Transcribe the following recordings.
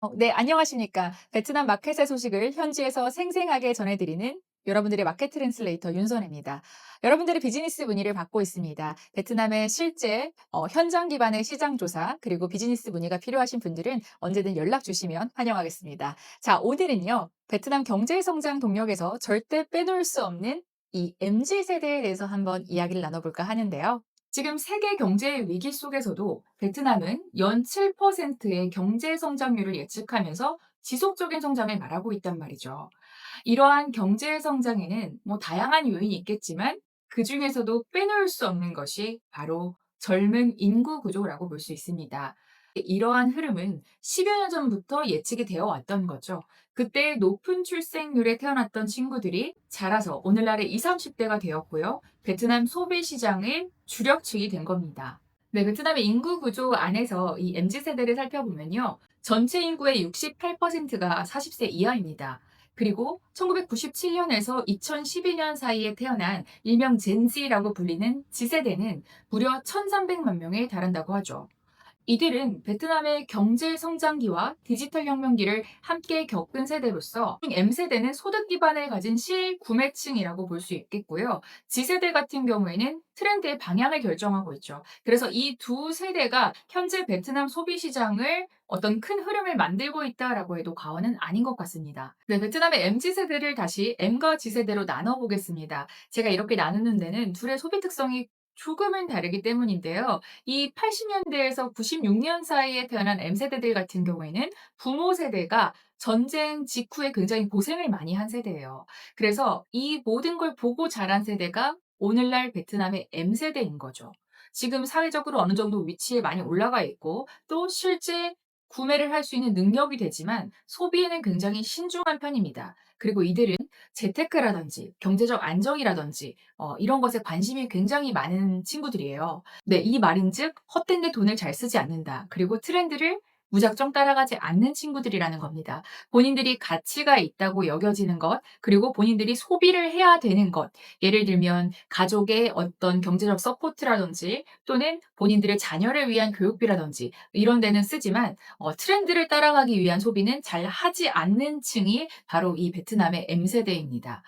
어, 네, 안녕하십니까. 베트남 마켓의 소식을 현지에서 생생하게 전해드리는 여러분들의 마켓 트랜슬레이터 윤선혜입니다. 여러분들의 비즈니스 문의를 받고 있습니다. 베트남의 실제 어, 현장 기반의 시장 조사 그리고 비즈니스 문의가 필요하신 분들은 언제든 연락 주시면 환영하겠습니다. 자, 오늘은요. 베트남 경제 성장 동력에서 절대 빼놓을 수 없는 이 MZ 세대에 대해서 한번 이야기를 나눠볼까 하는데요. 지금 세계 경제 위기 속에서도 베트남은 연 7%의 경제 성장률을 예측하면서 지속적인 성장을 말하고 있단 말이죠. 이러한 경제 성장에는 뭐 다양한 요인이 있겠지만 그 중에서도 빼놓을 수 없는 것이 바로 젊은 인구 구조라고 볼 수 있습니다. 이러한 흐름은 10여 년 전부터 예측이 되어 왔던 거죠. 그때 높은 출생률에 태어났던 친구들이 자라서 오늘날의 20, 30대가 되었고요. 베트남 소비 시장의 주력축이 된 겁니다. 네, 베트남의 인구 구조 안에서 이 MZ 세대를 살펴보면요. 전체 인구의 68%가 40세 이하입니다. 그리고 1997년에서 2012년 사이에 태어난 일명 젠지라고 불리는 G세대는 무려 1,300만 명에 달한다고 하죠. 이들은 베트남의 경제 성장기와 디지털 혁명기를 함께 겪은 세대로서 M세대는 소득 기반을 가진 실구매층이라고 볼 수 있겠고요. G세대 같은 경우에는 트렌드의 방향을 결정하고 있죠. 그래서 이 두 세대가 현재 베트남 소비 시장을 어떤 큰 흐름을 만들고 있다라고 해도 과언은 아닌 것 같습니다. 네, 베트남의 MZ 세대를 다시 M과 G세대로 나눠 보겠습니다. 제가 이렇게 나누는 데는 둘의 소비 특성이 조금은 다르기 때문인데요. 이 80년대에서 96년 사이에 태어난 M세대들 같은 경우에는 부모 세대가 전쟁 직후에 굉장히 고생을 많이 한 세대예요. 그래서 이 모든 걸 보고 자란 세대가 오늘날 베트남의 M세대인 거죠. 지금 사회적으로 어느 정도 위치에 많이 올라가 있고 또 실제 구매를 할 수 있는 능력이 되지만 소비에는 굉장히 신중한 편입니다. 그리고 이들은 재테크라든지 경제적 안정이라든지 어, 이런 것에 관심이 굉장히 많은 친구들이에요. 네, 이 말인즉 헛된 데 돈을 잘 쓰지 않는다. 그리고 트렌드를 무작정 따라가지 않는 친구들이라는 겁니다. 본인들이 가치가 있다고 여겨지는 것, 그리고 본인들이 소비를 해야 되는 것. 예를 들면 가족의 어떤 경제적 서포트라든지 또는 본인들의 자녀를 위한 교육비라든지 이런 데는 쓰지만 어, 트렌드를 따라가기 위한 소비는 잘 하지 않는 층이 바로 이 베트남의 M세대입니다.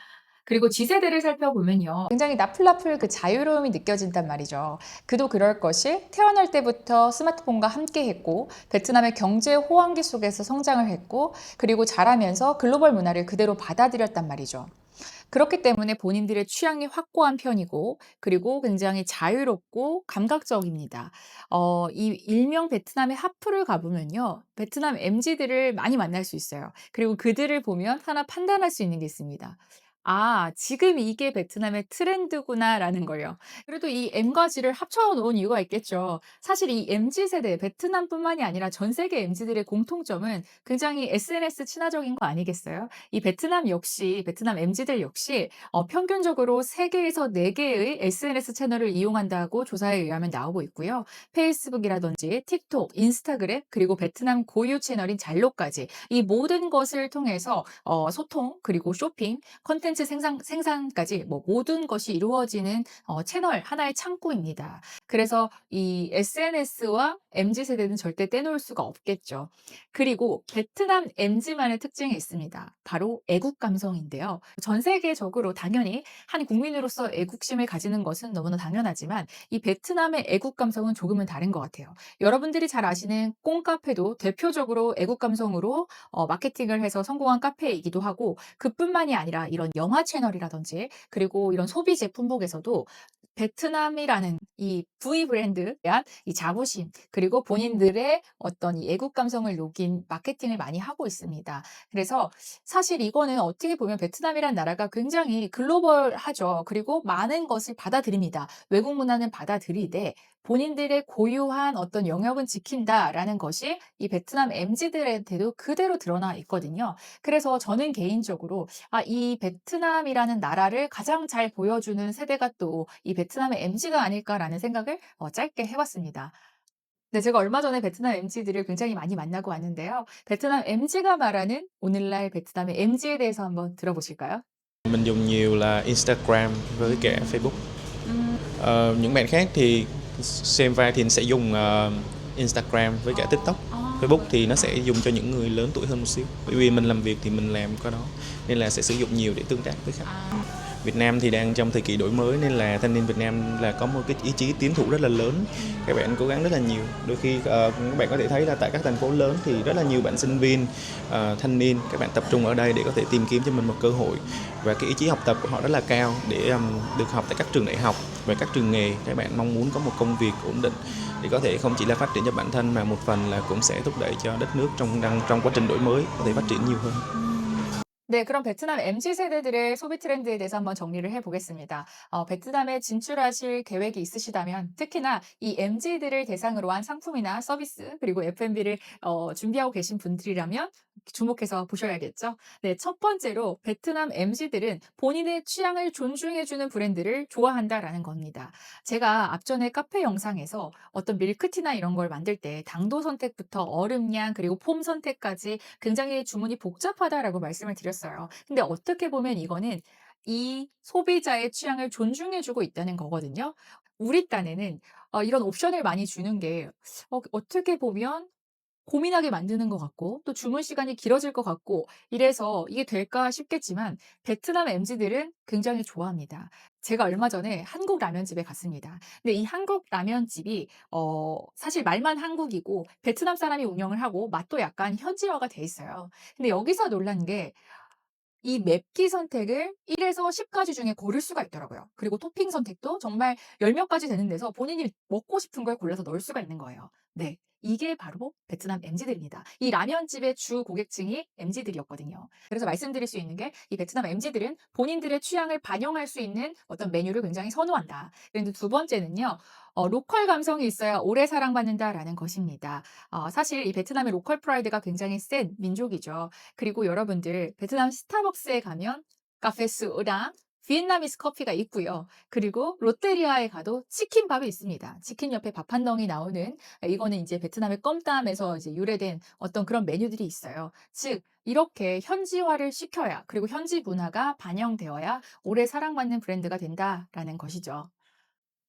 그리고 G세대를 살펴보면요. 굉장히 나풀나풀 그 자유로움이 느껴진단 말이죠. 그도 그럴 것이 태어날 때부터 스마트폰과 함께 했고, 베트남의 경제 호황기 속에서 성장을 했고, 그리고 자라면서 글로벌 문화를 그대로 받아들였단 말이죠. 그렇기 때문에 본인들의 취향이 확고한 편이고, 그리고 굉장히 자유롭고 감각적입니다. 어, 이 일명 베트남의 하프를 가보면요. 베트남 MZ들을 많이 만날 수 있어요. 그리고 그들을 보면 하나 판단할 수 있는 게 있습니다. 아 지금 이게 베트남의 트렌드구나라는 걸요. 그래도 이 M과 G를 합쳐 놓은 이유가 있겠죠. 사실 이 MZ 세대 베트남뿐만이 아니라 전 세계 MZ들의 공통점은 굉장히 SNS 친화적인 거 아니겠어요? 이 베트남 역시 베트남 MZ들 역시 어 평균적으로 3 개에서 4 개의 SNS 채널을 이용한다고 조사에 의하면 나오고 있고요. 페이스북이라든지 틱톡, 인스타그램 그리고 베트남 고유 채널인 잘로까지 이 모든 것을 통해서 어 소통 그리고 쇼핑, 콘텐츠 생산, 생산까지 뭐 모든 것이 이루어지는 어, 채널 하나의 창구입니다. 그래서 이 SNS와 MZ 세대는 절대 떼놓을 수가 없겠죠. 그리고 베트남 MZ만의 특징이 있습니다. 바로 애국 감성인데요. 전 세계적으로 당연히 한 국민으로서 애국심을 가지는 것은 너무나 당연하지만 이 베트남의 애국 감성은 조금은 다른 것 같아요. 여러분들이 잘 아시는 꽁카페도 대표적으로 애국 감성으로 어, 마케팅을 해서 성공한 카페이기도 하고 그뿐만이 아니라 이런 영화 채널이라든지 그리고 이런 소비 제품복에서도 베트남이라는 이 V 브랜드에 대한 이 자부심 그리고 본인들의 어떤 이 애국 감성을 녹인 마케팅을 많이 하고 있습니다. 그래서 사실 이거는 어떻게 보면 베트남이란 나라가 굉장히 글로벌하죠. 그리고 많은 것을 받아들입니다. 외국 문화는 받아들이되 본인들의 고유한 어떤 영역은 지킨다라는 것이 이 베트남 MZ들한테도 그대로 드러나 있거든요. 그래서 저는 개인적으로 아, 이 베트남이라는 나라를 가장 잘 보여주는 세대가 또 이 베트남의 MZ가 아닐까라는 생각을 어, 짧게 해봤습니다. 네, 제가 얼마 전에 베트남 MZ들을 굉장히 많이 만나고 왔는데요. 베트남 MZ가 말하는 오늘날 베트남의 MZ에 대해서 한번 들어보실까요? Mình dùng nhiều là Instagram với cả Facebook. 음, Ờ, những bạn khác thì xem vai thì sẽ dùng ờ, Instagram với cả TikTok. 아, Facebook thì nó sẽ dùng cho những người lớn tuổi hơn một xíu. Bởi vì mình làm việc thì mình làm cái đó nên là sẽ sử dụng nhiều để tương tác với khách. 아, Việt Nam thì đang trong thời kỳ đổi mới nên là thanh niên Việt Nam là có một cái ý chí tiến thủ rất là lớn. Các bạn cố gắng rất là nhiều. Đôi khi uh, các bạn có thể thấy là tại các thành phố lớn thì rất là nhiều bạn sinh viên uh, thanh niên các bạn tập trung ở đây để có thể tìm kiếm cho mình một cơ hội. Và cái ý chí học tập của họ rất là cao để um, được học tại các trường đại học và các trường nghề. Các bạn mong muốn có một công việc ổn định để có thể không chỉ là phát triển cho bản thân mà một phần là cũng sẽ thúc đẩy cho đất nước trong đang trong quá trình đổi mới có thể phát triển nhiều hơn. 네, 그럼 베트남 MZ 세대들의 소비 트렌드에 대해서 한번 정리를 해보겠습니다. 어, 베트남에 진출하실 계획이 있으시다면 특히나 이 MZ들을 대상으로 한 상품이나 서비스 그리고 F&B를 준비하고 계신 분들이라면 주목해서 보셔야겠죠. 네, 첫 번째로 베트남 MZ들은 본인의 취향을 존중해주는 브랜드를 좋아한다라는 겁니다. 제가 앞전에 카페 영상에서 어떤 밀크티나 이런 걸 만들 때 당도 선택부터 얼음량 그리고 폼 선택까지 굉장히 주문이 복잡하다라고 말씀을 드렸어요. 근데 어떻게 보면 이거는 이 소비자의 취향을 존중해주고 있다는 거거든요. 우리 딴에는 어, 이런 옵션을 많이 주는 게 어, 어떻게 보면 고민하게 만드는 것 같고 또 주문 시간이 길어질 것 같고 이래서 이게 될까 싶겠지만 베트남 MZ들은 굉장히 좋아합니다. 제가 얼마 전에 한국 라면집에 갔습니다. 근데 이 한국 라면집이 어 사실 말만 한국이고 베트남 사람이 운영을 하고 맛도 약간 현지화가 돼 있어요. 근데 여기서 놀란 게 이 맵기 선택을 1에서 10가지 중에 고를 수가 있더라고요. 그리고 토핑 선택도 정말 10몇 가지 되는 데서 본인이 먹고 싶은 걸 골라서 넣을 수가 있는 거예요. 네. 이게 바로 베트남 MZ들입니다. 이 라면집의 주 고객층이 MZ들이었거든요. 그래서 말씀드릴 수 있는 게 이 베트남 MZ들은 본인들의 취향을 반영할 수 있는 어떤 메뉴를 굉장히 선호한다. 그런데 두 번째는요. 어, 로컬 감성이 있어야 오래 사랑받는다라는 것입니다. 어, 사실 이 베트남의 로컬 프라이드가 굉장히 센 민족이죠. 그리고 여러분들 베트남 스타벅스에 가면 카페스랑 비엔나미스 커피가 있고요. 그리고 롯데리아에 가도 치킨밥이 있습니다. 치킨 옆에 밥 한 덩이 나오는 이거는 이제 베트남의 껌땀에서 이제 유래된 어떤 그런 메뉴들이 있어요. 즉 이렇게 현지화를 시켜야 그리고 현지 문화가 반영되어야 오래 사랑받는 브랜드가 된다라는 것이죠.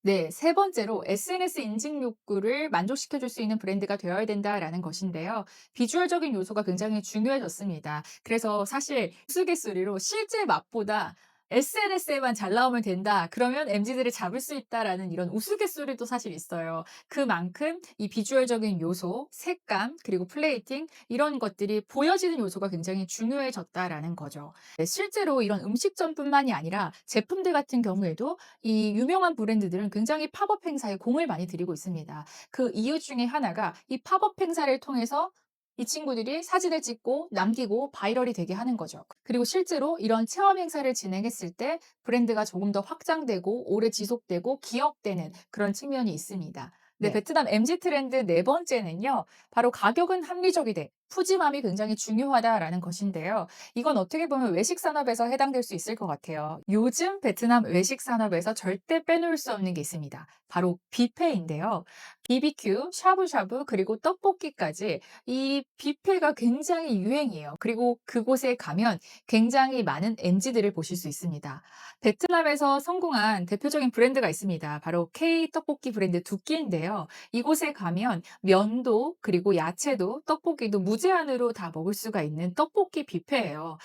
네, 세 번째로 SNS 인증 욕구를 만족시켜 줄 수 있는 브랜드가 되어야 된다라는 것인데요. 비주얼적인 요소가 굉장히 중요해졌습니다. 그래서 사실 우스갯소리로 실제 맛보다 SNS에만 잘 나오면 된다. 그러면 MZ들을 잡을 수 있다라는 이런 우스갯소리도 사실 있어요. 그만큼 이 비주얼적인 요소, 색감, 그리고 플레이팅 이런 것들이 보여지는 요소가 굉장히 중요해졌다라는 거죠. 네, 실제로 이런 음식점뿐만이 아니라 제품들 같은 경우에도 이 유명한 브랜드들은 굉장히 팝업 행사에 공을 많이 들이고 있습니다. 그 이유 중에 하나가 이 팝업 행사를 통해서 이 친구들이 사진을 찍고 남기고 바이럴이 되게 하는 거죠. 그리고 실제로 이런 체험 행사를 진행했을 때 브랜드가 조금 더 확장되고 오래 지속되고 기억되는 그런 측면이 있습니다. 네, 네. 베트남 MZ 트렌드 네 번째는요. 바로 가격은 합리적이되 푸짐함이 굉장히 중요하다라는 것인데요. 이건 어떻게 보면 외식 산업에서 해당될 수 있을 것 같아요. 요즘 베트남 외식 산업에서 절대 빼놓을 수 없는 게 있습니다. 바로 뷔페인데요. BBQ, 샤브샤브, 그리고 떡볶이까지 이 뷔페가 굉장히 유행이에요. 그리고 그곳에 가면 굉장히 많은 MZ들을 보실 수 있습니다. 베트남에서 성공한 대표적인 브랜드가 있습니다. 바로 K 떡볶이 브랜드 두끼인데요. 이곳에 가면 면도 그리고 야채도 떡볶이도 무 제한으로 다 먹을 수가 있는 떡볶이 뷔페예요.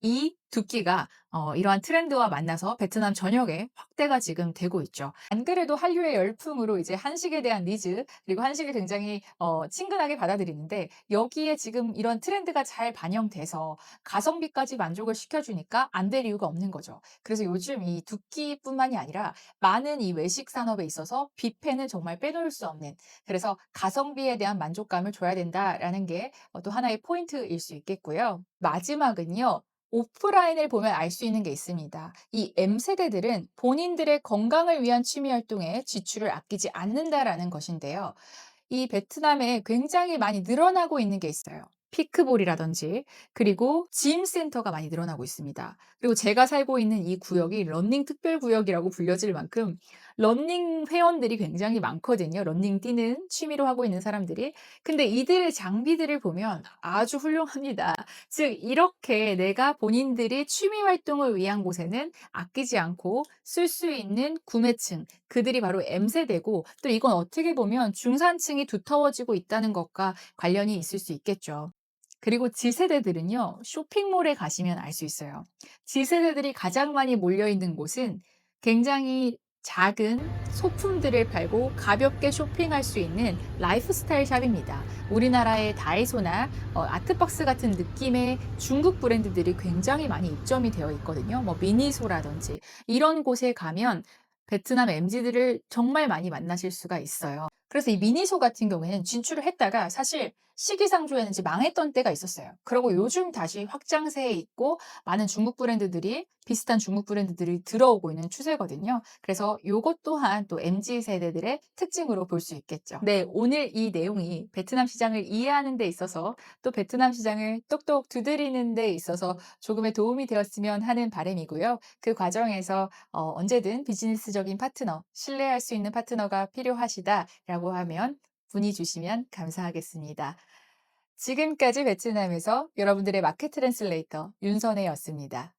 이 두끼가 어, 이러한 트렌드와 만나서 베트남 전역에 확대가 지금 되고 있죠. 안 그래도 한류의 열풍으로 이제 한식에 대한 니즈 그리고 한식을 굉장히 어, 친근하게 받아들이는데 여기에 지금 이런 트렌드가 잘 반영돼서 가성비까지 만족을 시켜주니까 안 될 이유가 없는 거죠. 그래서 요즘 이 두끼뿐만이 아니라 많은 이 외식 산업에 있어서 뷔페는 정말 빼놓을 수 없는 그래서 가성비에 대한 만족감을 줘야 된다라는 게 또 하나의 포인트일 수 있겠고요. 마지막은요. 오프라인을 보면 알 수 있는 게 있습니다. 이 M세대들은 본인들의 건강을 위한 취미 활동에 지출을 아끼지 않는다라는 것인데요. 이 베트남에 굉장히 많이 늘어나고 있는 게 있어요. 피크볼이라든지 그리고 짐 센터가 많이 늘어나고 있습니다. 그리고 제가 살고 있는 이 구역이 러닝 특별 구역이라고 불려질 만큼 러닝 회원들이 굉장히 많거든요. 러닝 뛰는 취미로 하고 있는 사람들이. 근데 이들의 장비들을 보면 아주 훌륭합니다. 즉 이렇게 내가 본인들이 취미 활동을 위한 곳에는 아끼지 않고 쓸 수 있는 구매층 그들이 바로 M세대고 또 이건 어떻게 보면 중산층이 두터워지고 있다는 것과 관련이 있을 수 있겠죠. 그리고 G세대들은요. 쇼핑몰에 가시면 알 수 있어요. G세대들이 가장 많이 몰려 있는 곳은 굉장히 작은 소품들을 팔고 가볍게 쇼핑할 수 있는 라이프스타일 샵입니다. 우리나라의 다이소나 어, 아트박스 같은 느낌의 중국 브랜드들이 굉장히 많이 입점이 되어 있거든요. 뭐 미니소라든지 이런 곳에 가면 베트남 MZ들을 정말 많이 만나실 수가 있어요. 그래서 이 미니소 같은 경우에는 진출을 했다가 사실 시기상조에는 이제 망했던 때가 있었어요. 그리고 요즘 다시 확장세에 있고 많은 중국 브랜드들이 비슷한 중국 브랜드들이 들어오고 있는 추세거든요. 그래서 요것 또한 또 MZ 세대들의 특징으로 볼 수 있겠죠. 네, 오늘 이 내용이 베트남 시장을 이해하는 데 있어서 또 베트남 시장을 똑똑 두드리는 데 있어서 조금의 도움이 되었으면 하는 바람이고요. 그 과정에서 어, 언제든 비즈니스적인 파트너, 신뢰할 수 있는 파트너가 필요하시 다라고 하면 문의 주시면 감사하겠습니다. 지금까지 베트남에서 여러분들의 마켓 트랜슬레이터 윤선혜였습니다.